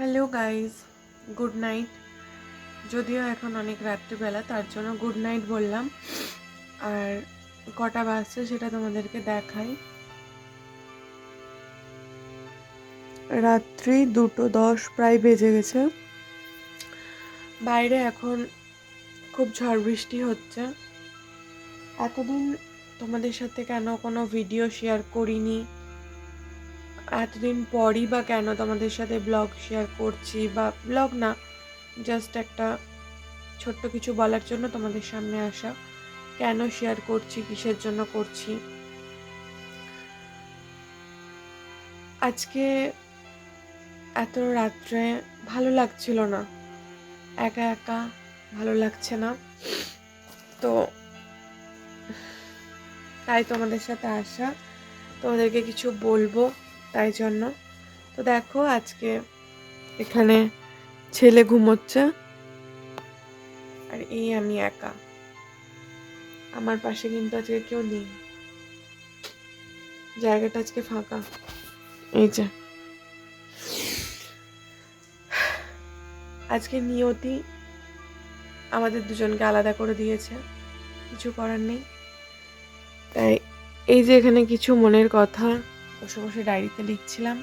Hello guys good night যদিও এখন অনেক রাত্রিবেলা, তার জন্য গুড নাইট বললাম। আর কটা বাজছে সেটা তোমাদেরকে দেখাই। রাত্রি দুটো দশ, প্রায় বেজে গেছে। বাইরে এখন খুব ঝড় বৃষ্টি হচ্ছে। এতদিন তোমাদের সাথে কেন কোনো ভিডিও শেয়ার করিনি? এতদিন পরই বা কেন তোমাদের সাথে ব্লগ শেয়ার করছি বা ব্লগ না জাস্ট একটা ছোট্ট কিছু বলার জন্য তোমাদের সামনে আসা। কেন শেয়ার করছি, কিসের জন্য করছি? আজকে এত রাত্রে ভালো লাগছিল না। একা একা ভালো লাগছে না। তো তাই তোমাদের সাথে আসা। তোমাদেরকে কিছু বলব। তাই জন্য। তো দেখো আজকে এখানে ছেলে ঘুমোচ্ছে। আর এই আমি একা। আমার পাশে কিন্তু আজকে কেউ নেই। জায়গাটা আজকে ফাঁকা। এই যে। আজকে নিয়তি আমাদের দুজনকে আলাদা করে দিয়েছে। কিছু করার নেই। তাই এই যে এখানে কিছু মনের কথা। বসে বসে ডায়েরিতে লিখছিলাম।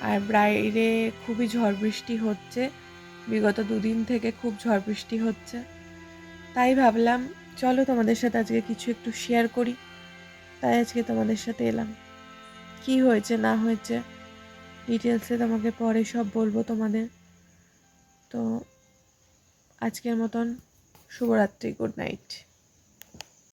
আর বাইরে খুবই ঝড় বৃষ্টি হচ্ছে। বিগত দুদিন থেকে খুব ঝড় বৃষ্টি হচ্ছে। তাই ভাবলাম, চলো তোমাদের সাথে আজকে কিছু একটু শেয়ার করি। তাই আজকে তোমাদের সাথে এলাম। কি হয়েছে, না হয়েছে ডিটেলসে তোমাকে পরে সব বলব তোমাদের। তো আজকের মতন শুভরাত্রি গুড নাইট